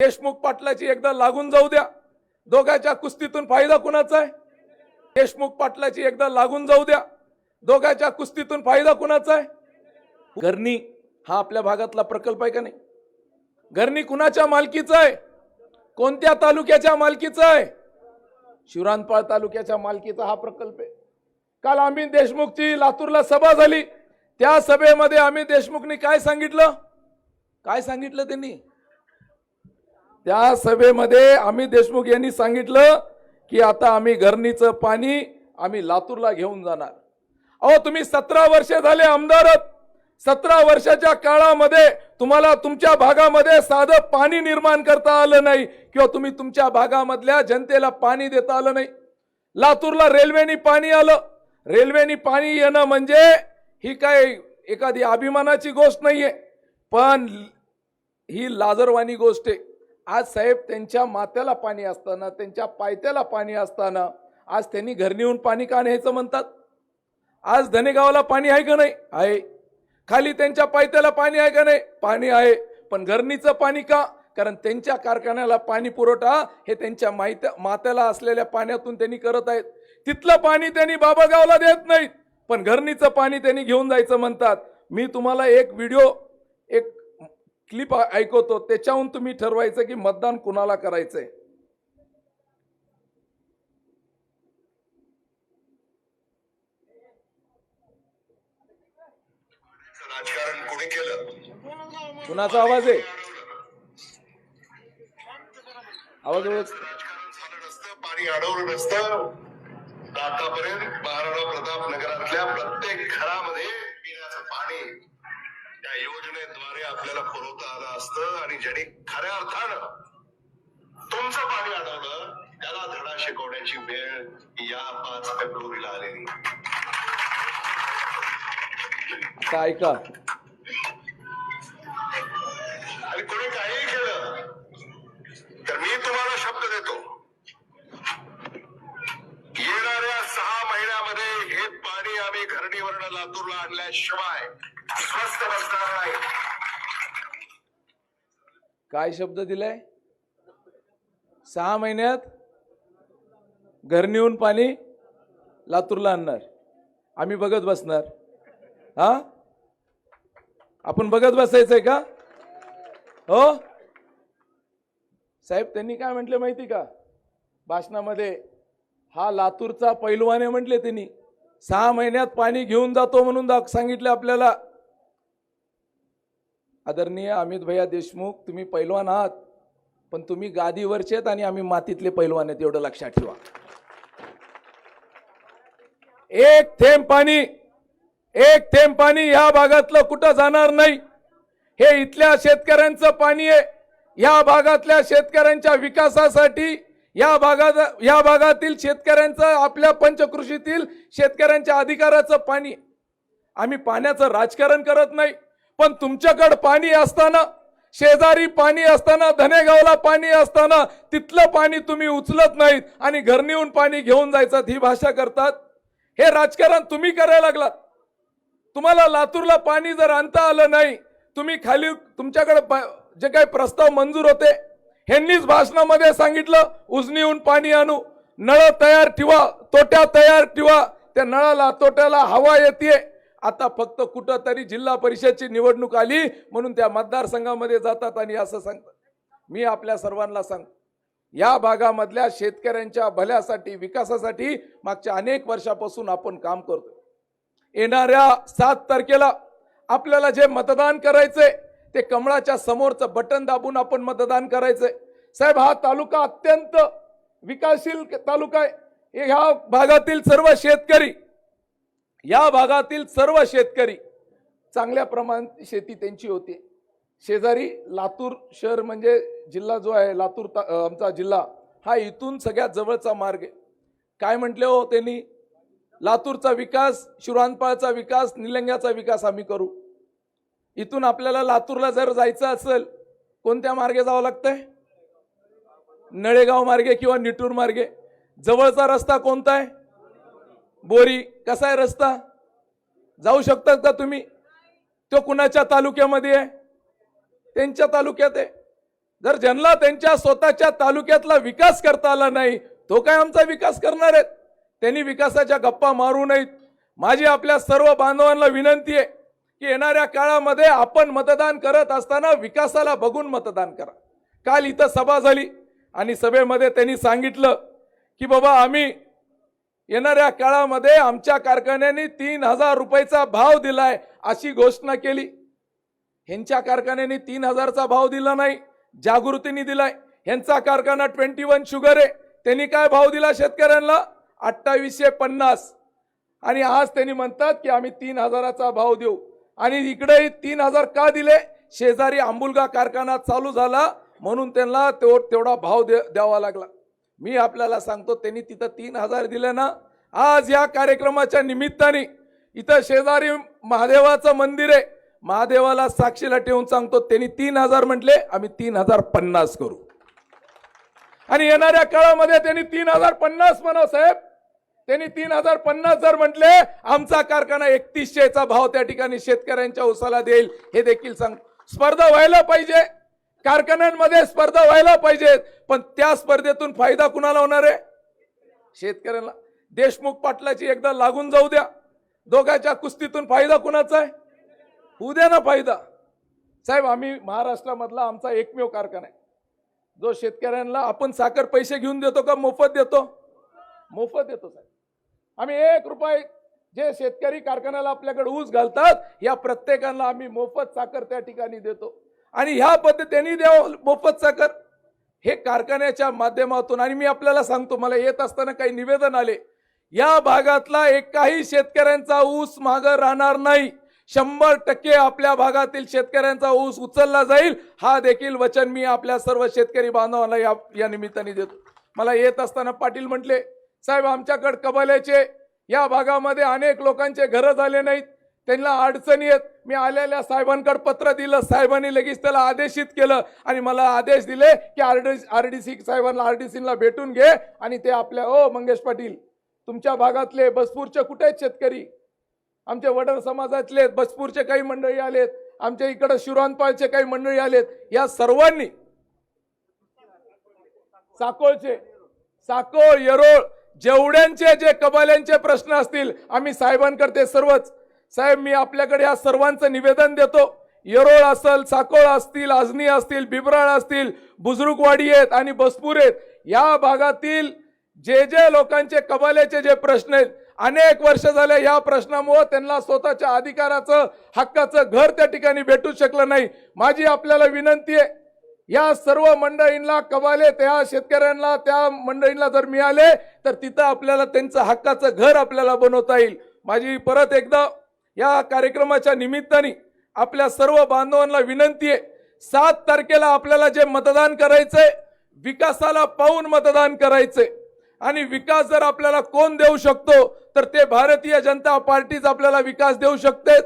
देशमुख पाटलाची एकदा लागून जाऊ द्या. दोघांच्या कुस्तीतून फायदा कुणाचा आहे? देशमुख पाटलाची एकदा लागून जाऊ द्या. दोघांच्या कुस्तीतून फायदा कुणाचा आहे? घरणी हा आपल्या भागातला प्रकल्प आहे का नाही? घरणी कुणाच्या मालकीचा आहे? कोणत्या तालुक्याच्या मालकीचा आहे? शिवरानपाळ तालुक्याच्या मालकीचा हा प्रकल्प आहे. काल आम्ही देशमुखची लातूरला सभा झाली. त्या सभेमध्ये आम्ही देशमुखनी काय सांगितलं? काय सांगितलं त्यांनी? त्या सभेमध्ये आम्ही देशमुख यांनी सांगितलं की आता आम्ही घरणीचं पाणी आम्ही लातूरला घेऊन जाणार. अहो तुम्ही सतरा वर्षे झाले आमदारत सतरा वर्षाच्या काळामध्ये तुम्हाला तुमच्या भागामध्ये साधं पाणी निर्माण करता आलं नाही किंवा तुम्ही तुमच्या भागामधल्या जनतेला पाणी देता आलं नाही. लातूरला रेल्वेनी पाणी आलं. रेल्वेनी पाणी येणं म्हणजे ही काय एखादी अभिमानाची गोष्ट नाहीये. पण ही लाजरवाणी गोष्ट आहे. आज साहेब त्यांच्या मात्याला पाणी असताना त्यांच्या पायथ्याला पाणी असताना आज त्यांनी घरी पाणी का न्यायचं म्हणतात? आज धनेगावाला पाणी आहे का नाही? आहे. खाली त्यांच्या पायथ्याला पाणी आहे का नाही? पाणी आहे. पण घरणीचं पाणी का? कारण त्यांच्या कारखान्याला पाणी पुरवठा हे त्यांच्या माहित्या मात्याला असलेल्या पाण्यातून त्यांनी करत आहेत. तिथलं पाणी त्यांनी बाबागावला देत नाहीत. पण घरणीचं पाणी त्यांनी घेऊन जायचं म्हणतात. मी तुम्हाला एक व्हिडिओ एक क्लिप ऐकवतो त्याच्याहून तुम्ही ठरवायचं की मतदान कुणाला करायचंय. राजकारण कोणी केलं? कुणाचा आवाज आहे? आवाज पाणी अडवलं नसतं. आतापर्यंत महाराणा प्रताप नगरातल्या प्रत्येक घरामध्ये पिण्याचं पाणी त्या योजनेद्वारे आपल्याला पुरवता आलं असतं आणि ज्यांनी खऱ्या अर्थानं तुमचं पाणी अडवलं त्याला धडा शिकवण्याची वेळ या पाच फेब्रुवारीला आलेली. आता ऐका? आणि कोणी काहीही केलं तर मी तुम्हाला शब्द देतो. येणाऱ्या सहा महिन्यामध्ये हे पाणी आम्ही घरणीवरनं लातूरला आणल्याशिवाय बसणार नाही. काय शब्द दिलाय? सहा महिन्यात घर नेऊन पाणी लातूरला आणणार. आम्ही बघत बसणार. हा? आपण बघत बसायचंय का? हो? साहेब त्यांनी काय म्हटले माहिती का? भाषणामध्ये हा लातूरचा पैलवाने म्हटले त्यांनी. सहा महिन्यात पाणी घेऊन जातो म्हणून सांगितलं आपल्याला. आदरणीय अमित भैया देशमुख तुम्ही पैलवान आहात पण तुम्ही गादीवरचे आहेत आणि आम्ही मातीतले पैलवान आहेत एवढं लक्षात ठेवा. एक थेंब पाणी एक थेंब पाणी या भागातलं कुठं जाणार नाही. हे इथल्या शेतकऱ्यांचं पाणी आहे. या भागातल्या शेतकऱ्यांच्या विकासासाठी या भागात या भागातील शेतकऱ्यांचं आपल्या पंचकृषीतील शेतकऱ्यांच्या अधिकाराचं पाणी आम्ही पाण्याचं राजकारण करत नाही. पण तुमच्याकडे पाणी असताना शेजारी पाणी असताना धनेगावला पाणी असताना तिथलं पाणी तुम्ही उचलत नाहीत आणि घर नेऊन पाणी घेऊन जायचं ही भाषा करतात? हे राजकारण तुम्ही करायला लागलात. तुम्हाला लातूरला पाणी जर आणता आलं नाही तुम्ही खाली तुमच्याकडे प- जे काही प्रस्ताव मंजूर होते ह्यांनीच भाषणामध्ये सांगितलं उजनीहून पाणी आणू. नळ तयार ठेवा तोट्या तयार ठेवा. त्या नळाला तोट्याला हवा येते आता फक्त कुठंतरी जिल्हा परिषदची निवडणूक आली म्हणून त्या मतदारसंघामध्ये जातात आणि असं सांगतात. मी आपल्या सर्वांना सांगतो. या भागामधल्या शेतकऱ्यांच्या भल्यासाठी विकासासाठी मागच्या अनेक वर्षापासून आपण काम करतो येणाऱ्या सात तारखेला आपल्याला जे मतदान करायचंय ते कमळाच्या समोरचं बटन दाबून आपण मतदान करायचंय. साहेब हा तालुका अत्यंत विकासशील तालुका आहे. ह्या भागातील सर्व शेतकरी या भागातील सर्व शेतकरी चांगल्या प्रमाणात शेती त्यांची होती. शेजारी लातूर शहर म्हणजे जिल्हा जो आहे लातूर ता- आमचा जिल्हा हा इथून सगळ्यात जवळचा मार्ग आहे. काय म्हटले हो त्यांनी? लातूरचा विकास शिवरानपाळचा विकास निलंग्याचा विकास आम्ही करू. इथून आपल्याला लातूरला जर जायचं असेल कोणत्या मार्गे जावं लागतंय? नळेगाव मार्गे किंवा निटूर मार्गे. जवळचा रस्ता कोणता आहे? बोरी कसा आहे रस्ता? जाऊ शकतात का तुम्ही? तो कुणाच्या तालुक्यामध्ये आहे? त्यांच्या तालुक्यात आहे. जर ज्यांना त्यांच्या स्वतःच्या तालुक्यातला विकास करता आला नाही तो काय आमचा विकास करणार आहेत? त्यांनी विकासाच्या गप्पा मारू नयेत. माझी आपल्या सर्व बांधवांना विनंती आहे की येणाऱ्या काळामध्ये आपण मतदान करत असताना विकासाला बघून मतदान करा. काल इथं सभा झाली आणि सभेमध्ये त्यांनी सांगितलं की बाबा आम्ही येणाऱ्या काळामध्ये आमच्या कारखान्याने तीन हजार रुपयाचा भाव दिलाय अशी घोषणा केली. ह्यांच्या कारखान्याने तीन हजारचा भाव दिला नाही जागृतीने दिलाय. ह्यांचा कारखाना ट्वेंटी वन शुगर आहे. त्यांनी काय भाव दिला शेतकऱ्यांना? अठ्ठावीसशे पन्नास. आणि आज त्यांनी म्हणतात की आम्ही तीन हजाराचा भाव देऊ. आणि इकडेही तीन हजार का दिले? शेजारी आंबुलगा कारखाना चालू झाला म्हणून त्यांना तो तेवढा भाव द्यावा लागला. मी आपल्याला सांगतो त्यांनी तिथं तीन हजार दिले ना आज या कार्यक्रमाच्या निमित्ताने इथं शेजारी महादेवाचं मंदिर आहे. महादेवाला साक्षीला ठेवून सांगतो त्यांनी तीन हजार म्हटले आम्ही तीन हजार पन्नास करू. आणि येणाऱ्या काळामध्ये त्यांनी तीन हजार पन्नास म्हणा साहेब. त्यांनी तीन हजार पन्नास जर म्हटले आमचा कारखाना एकतीसशेचा भाव त्या ठिकाणी शेतकऱ्यांच्या उसाला देईल. हे देखील सांग. स्पर्धा व्हायला पाहिजे. कारखान्यांमध्ये स्पर्धा व्हायला पाहिजेत. पण त्या स्पर्धेतून फायदा कुणाला होणार आहे? शेतकऱ्यांना. देशमुख पाटलाची एकदा लागून जाऊ द्या. दोघांच्या कुस्तीतून फायदा कुणाचा आहे? होऊ द्या ना फायदा. साहेब आम्ही महाराष्ट्रामधला आमचा एकमेव कारखाना आहे. जो शेतकऱ्यांना आपण साखर पैसे घेऊन देतो का मोफत देतो? मोफत देतो साहेब. आम्ही एक रुपये जे शेतकरी कारखान्याला आपल्याकडे ऊस घालतात या प्रत्येकाला आम्ही मोफत साखर त्या ठिकाणी देतो. आणि ह्या पद्धतीने द्यावं मोफत साखर हे कारखान्याच्या माध्यमातून आणि मी आपल्याला सांगतो मला येत असताना काही निवेदन आले. या भागातला एकाही शेतकऱ्यांचा ऊस माग राहणार नाही. शंभर टक्के आपल्या भागातील शेतकऱ्यांचा ऊस उचलला जाईल. हा देखील वचन मी आपल्या सर्व शेतकरी बांधवांना या या निमित्ताने देतो. मला येत असताना पाटील म्हटले साहेब आमच्याकडे कबल्याचे या भागामध्ये अनेक लोकांचे घरं झाले नाहीत. त्यांना अडचणी आहेत. मी आलेल्या साहेबांकडे पत्र दिलं साहेबांनी लगेच त्याला आदेशित केलं आणि मला आदेश दिले की आरडी आरडीसी साहेबांना आरडीसीला भेटून घे आणि ते आपल्या ओ मंगेश पाटील तुमच्या भागातले बसपूरचे कुठे आहेत शेतकरी? आमचे वडर समाजातले बसपूरचे काही मंडळी आलेत आमच्या इकडे शिरोनपाळचे काही मंडळी आलेत या सर्वांनी साकोळचे साकोळ येरोळ जेवढ्यांचे जे कबाल्यांचे प्रश्न असतील आम्ही साहेबांकडे ते सर्वच साहेब मी आपल्याकडे या सर्वांचं निवेदन देतो. येरोळ असेल साकोळ असतील आजनी असतील बिबराळ असतील बुजुर्गवाडी आहेत आणि बसपूर आहेत या भागातील जे जे लोकांचे कबाल्याचे जे प्रश्न आहेत अनेक वर्ष झाले या प्रश्नामुळे त्यांना स्वतःच्या अधिकाराचं हक्काचं घर त्या ठिकाणी भेटू शकलं नाही. माझी आपल्याला विनंती आहे या सर्व मंडळींना कबाले त्या शेतकऱ्यांना त्या मंडळींना जर मिळाले तर तिथं आपल्याला त्यांचं हक्काचं घर आपल्याला बनवता येईल. माझी परत एकदा या कार्यक्रमाच्या निमित्ताने आपल्या सर्व बांधवांना विनंती आहे सात तारखेला आपल्याला जे मतदान करायचंय विकासाला पाहून मतदान करायचंय. आणि विकास जर आपल्याला कोण देऊ शकतो तर ते भारतीय जनता पार्टीच आपल्याला विकास देऊ शकते